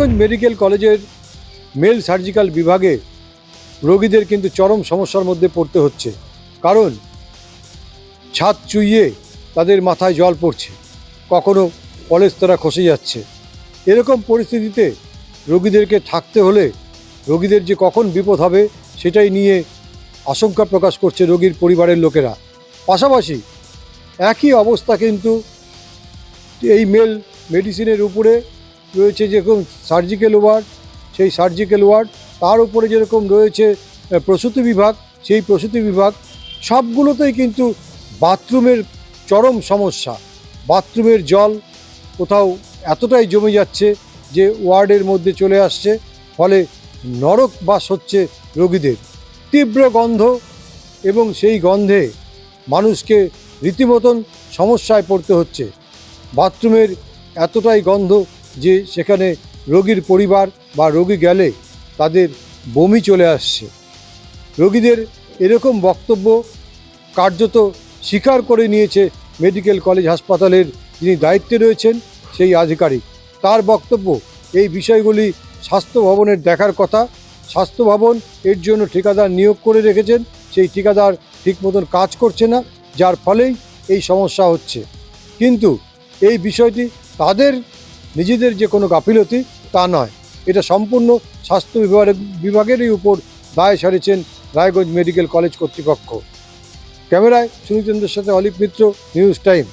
Raiganj medical কলেজের male surgical বিভাগে রোগীদের কিন্তু চরম সমস্যার মধ্যে পড়তে হচ্ছে। কারণ ছাদ চুইয়ে তাদের মাথায় জল পড়ছে। কখনো পলেস্তরা খসে যাচ্ছে। এরকম পরিস্থিতিতে রোগীদেরকে থাকতে হলে রোগীদের যে কখন বিপদ হবে সেটাই নিয়ে আশঙ্কা প্রকাশ করছে রোগীর পরিবারের লোকেরা। পাশাপাশি একই অবস্থা কিন্তু এই মেল মেডিসিনের উপরে রয়েছে যেরকম সার্জিক্যাল ওয়ার্ড সেই সার্জিক্যাল ওয়ার্ড তার উপরে যেরকম রয়েছে প্রসূতি বিভাগ, সেই প্রসূতি বিভাগ, সবগুলোতেই কিন্তু বাথরুমের চরম সমস্যা। বাথরুমের জল কোথাও এতটাই জমে যাচ্ছে যে ওয়ার্ডের মধ্যে চলে আসছে, ফলে নরক বাস হচ্ছে রোগীদের। তীব্র গন্ধ এবং সেই গন্ধে মানুষকে রীতিমতন সমস্যায় পড়তে হচ্ছে। বাথরুমের এতটাই গন্ধ যে সেখানে রোগীর পরিবার বা রোগী গেলে তাদের বমি চলে আসছে। রোগীদের এরকম বক্তব্য কার্যত স্বীকার করে নিয়েছে মেডিকেল কলেজ হাসপাতালের যিনি দায়িত্বে রয়েছেন সেই আধিকারিক। তার বক্তব্য, এই বিষয়গুলি স্বাস্থ্য ভবনের দেখার কথা। স্বাস্থ্য ভবন এর জন্য ঠিকাদার নিয়োগ করে রেখেছেন, সেই ঠিকাদার ঠিক মতন কাজ করছে না, যার ফলেই এই সমস্যা হচ্ছে। কিন্তু এই বিষয়টি তাদের নিজেদের যে কোনো গাফিলতি, তা নয়। এটা সম্পূর্ণ স্বাস্থ্য বিভাগের, বিভাগেরই উপর দায় সারিয়েছেন রায়গঞ্জ মেডিকেল কলেজ কর্তৃপক্ষ। ক্যামেরায় সুনীতেন্দ্রের সাথে অলিপ মিত্র, নিউজ টাইম।